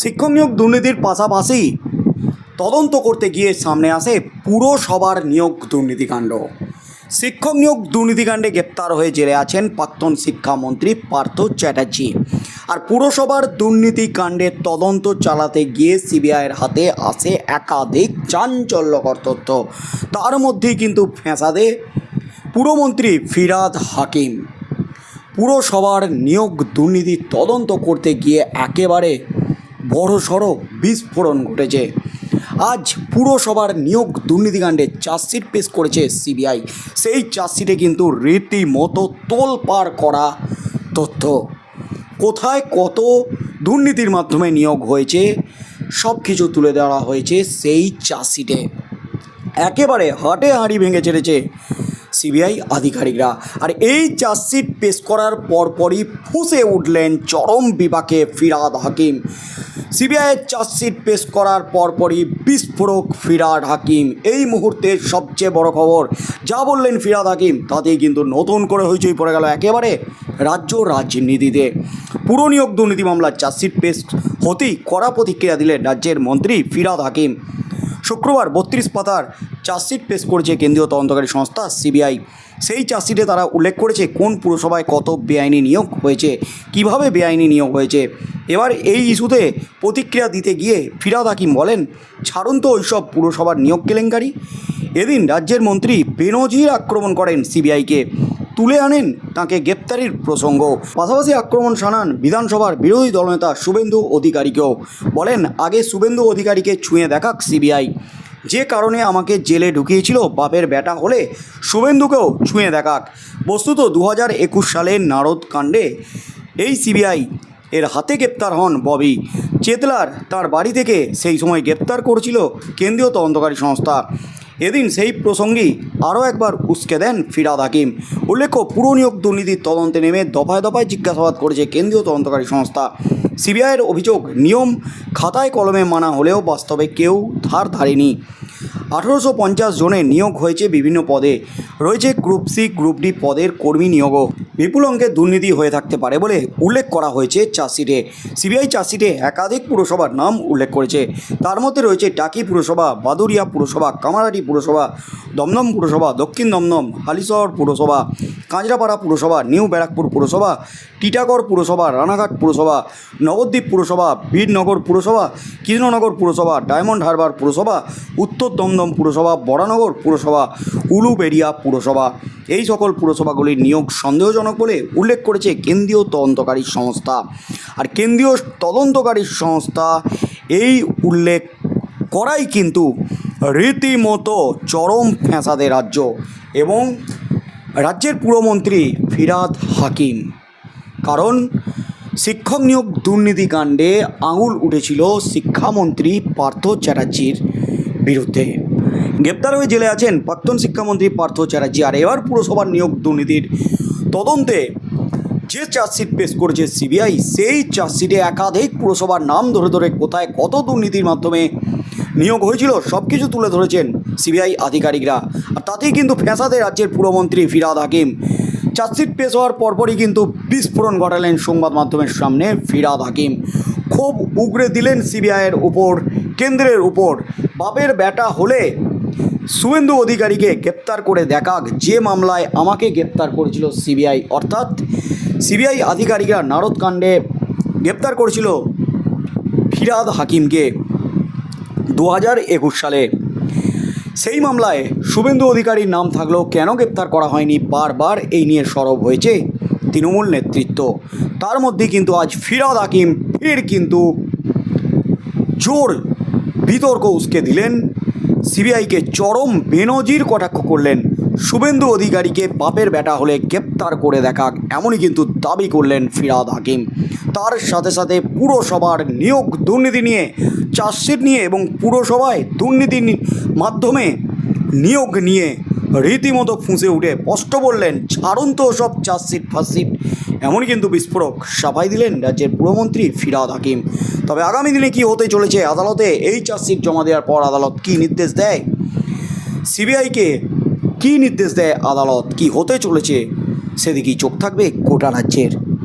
শিক্ষক নিয়োগ দুর্নীতির পাশাপাশি তদন্ত করতে গিয়ে সামনে আসে পুরসভার নিয়োগ দুর্নীতিকাণ্ড শিক্ষক নিয়োগ দুর্নীতিকাণ্ডে গ্রেপ্তার হয়ে জেলে আছেন প্রাক্তন শিক্ষামন্ত্রী পার্থ চ্যাটার্জি। আর পুরসভার দুর্নীতিকাণ্ডের তদন্ত চালাতে গিয়ে সিবিআইয়ের হাতে আসে একাধিক চাঞ্চল্যকর তথ্য। তার মধ্যেই কিন্তু ফ্যাঁসাদে পুরমন্ত্রী ফিরাদ হাকিম। পুরসভার নিয়োগ দুর্নীতি তদন্ত করতে গিয়ে একেবারে বড়সড় বিস্ফোরণ ঘটেছে। আজ পুরসভার নিয়োগ দুর্নীতিকাণ্ডে চার্জশিট পেশ করেছে সিবিআই। সেই চার্জশিটে কিন্তু রীতিমতো তোলপাড় করা তথ্য। কোথায় কত দুর্নীতির মাধ্যমে নিয়োগ হয়েছে সব কিছু তুলে দেওয়া হয়েছে সেই চার্জশিটে। একেবারে হাটে হাঁড়ি ভেঙে ছেড়েছে সিবিআই আধিকারিকরা। আর এই চার্জশিট পেশ করার পরপরই ফুঁসে উঠলেন চরম বিপাকে ফিরাদ হাকিম। সিবিআইয়ের চার্জশিট পেশ করার পরপরই বিস্ফোরক ফিরাদ হাকিম। এই মুহূর্তে সবচেয়ে বড় খবর, যা বললেন ফিরাদ হাকিম, তাতেই কিন্তু নতুন করে হইচই পড়ে গেল একেবারে রাজ্য রাজনীতিতে। পুর নিয়োগ দুর্নীতি মামলার চার্জশিট পেশ হতেই কড়া প্রতিক্রিয়া দিলেন রাজ্যের মন্ত্রী ফিরাদ হাকিম। শুক্রবার বত্রিশ পাতার চার্জশিট পেশ করেছে কেন্দ্রীয় তদন্তকারী সংস্থা, সিবিআই। সেই চার্জশিটে তারা উল্লেখ করেছে কোন পুরসভায় কত বেআইনি নিয়োগ হয়েছে, কীভাবে বেআইনি নিয়োগ হয়েছে। এবার এই ইস্যুতে প্রতিক্রিয়া দিতে গিয়ে ফিরাদ হাকিম বলেন, ছাড়ুন তো ওইসব পুরসভার নিয়োগ কেলেঙ্কারি। এদিন রাজ্যের মন্ত্রী বেনজির আক্রমণ করেন সিবিআইকে। তুলে আনেন তাকে গ্রেপ্তারির প্রসঙ্গ। পাশাপাশি আক্রমণ শানান বিধানসভার বিরোধী দলনেতা শুভেন্দু অধিকারীকেও। বলেন, আগে শুভেন্দু অধিকারীকে ছুঁয়ে দেখাক সিবিআই। যে কারণে আমাকে জেলে ঢুকিয়েছিল, বাপের ব্যাটা হলে শুভেন্দুকেও ছুঁয়ে দেখাক। বস্তুত দু হাজার একুশ সালের নারদ কাণ্ডে এই সিবিআই এর হাতে গ্রেপ্তার হন ববি। চেতলার তার বাড়ি থেকে সেই সময় গ্রেপ্তার করেছিল কেন্দ্রীয় তদন্তকারী সংস্থা। এদিন সেই প্রসঙ্গেই আরও একবার উস্কে দেন ফিরাদ হাকিম। উল্লেখ্য পুরনিয়োগ দুর্নীতির তদন্তে নেমে দফায় দফায় জিজ্ঞাসাবাদ করেছে কেন্দ্রীয় তদন্তকারী সংস্থা। সিবিআইয়ের অভিযোগ, নিয়ম খাতায় কলমে মানা হলেও বাস্তবে কেউ ধার ধারেনি। আঠেরোশো পঞ্চাশ জনের নিয়োগ হয়েছে বিভিন্ন পদে। রয়েছে গ্রুপ সি, গ্রুপ ডি পদের কর্মী নিয়োগও। বিপুল অঙ্কের দুর্নীতি হয়ে থাকতে পারে বলে উল্লেখ করা হয়েছে চার্জশিটে। সিবিআই চার্জশিটে একাধিক পুরসভার নাম উল্লেখ করেছে। তার মধ্যে রয়েছে টাকি পুরসভা বাদুরিয়া পুরসভা, কামারাটি পুরসভা, দমদম পুরসভা, দক্ষিণ দমদম, হালিশহর পুরসভা, কাঁচরাপাড়া পুরসভা, নিউ ব্যারাকপুর পুরসভা, টিটাগড় পুরসভা, রানাঘাট পুরসভা, নবদ্বীপ পুরসভা, বীরনগর পুরসভা, কৃষ্ণনগর পুরসভা, ডায়মন্ড হারবার পুরসভা, উত্তর দমদম পুরসভা বরানগর পুরসভা, উলুবেড়িয়া পুরসভা এই সকল পুরসভাগুলির নিয়োগ সন্দেহজনক বলে উল্লেখ করেছে কেন্দ্রীয় তদন্তকারী সংস্থা। আর কেন্দ্রীয় তদন্তকারী সংস্থা এই উল্লেখ করাই কিন্তু রীতিমতো চরম ফ্যাঁসাদে রাজ্য এবং রাজ্যের পুরমন্ত্রী ফিরাদ হাকিম। কারণ শিক্ষক নিয়োগ দুর্নীতিকাণ্ডে আঙুল উঠেছিল শিক্ষামন্ত্রী পার্থ চ্যাটার্জির বিরুদ্ধে। গ্রেপ্তার হয়ে জেলে আছেন প্রাক্তন শিক্ষামন্ত্রী পার্থ চ্যাটার্জি। আর এবার পুরসভার নিয়োগ দুর্নীতির তদন্তে যে চার্জশিট পেশ করেছে সিবিআই, সেই চার্জশিটে একাধিক পুরসভার নাম ধরে ধরে কোথায় কত দুর্নীতির মাধ্যমে নিয়োগ হয়েছিল সব কিছু তুলে ধরেছেন সিবিআই আধিকারিকরা। আর তাতেই কিন্তু ফ্যাসাদে রাজ্যের পুরমন্ত্রী ফিরাদ হাকিম। চার্জশিট পেশ হওয়ার পরপরই কিন্তু বিস্ফোরণ ঘটালেন সংবাদ মাধ্যমের সামনে ফিরাদ হাকিম। খুব উগরে দিলেন সিবিআইয়ের উপর, কেন্দ্রের উপর। বাপের ব্যাটা হলে শুভেন্দু অধিকারীকে গ্রেপ্তার করে দেখাক যে মামলায় আমাকে গ্রেপ্তার করেছিল সিবিআই। অর্থাৎ সিবিআই আধিকারিকরা নারদকাণ্ডে গ্রেপ্তার করেছিল ফিরাদ হাকিমকে দু হাজার একুশ সালে। সেই মামলায় শুভেন্দু অধিকারীর নাম থাকলেও কেন গ্রেপ্তার করা হয়নি? বারবার এই নিয়ে সরব হয়েছে তৃণমূল নেতৃত্ব। তার মধ্যে কিন্তু আজ ফিরাদ হাকিম ফের কিন্তু জোর বিতর্ক উস্কে দিলেন সিবিআইকে চরম বেনজির কটাক্ষ করলেন। শুভেন্দু অধিকারীকে বাপের বেটা হলে গ্রেপ্তার করে দেখা, এমনই কিন্তু দাবি করলেন ফিরাদ হাকিম। তার সাথে সাথে পুরসভার নিয়োগ দুর্নীতি নিয়ে, চার্জশিট নিয়ে এবং পুরসভায় দুর্নীতির মাধ্যমে নিয়োগ নিয়ে রীতিমতো ফুঁসে উঠে স্পষ্ট বললেন, ছাড়ুন তো সব চার্জশিট ফার্জশিট। এমনই কিন্তু বিস্ফোরক সাফাই দিলেন রাজ্যের পুরমন্ত্রী ফিরাদ হাকিম। তবে আগামী দিনে কি হতে চলেছে আদালতে এই চার্জশিট জমা দেওয়ার পর আদালত কি নির্দেশ দেয়? সিবিআইকে কি নির্দেশ দেয় আদালত? কি হতে চলেছে? সেদিকেই চোখ থাকবে গোটা রাজ্যের।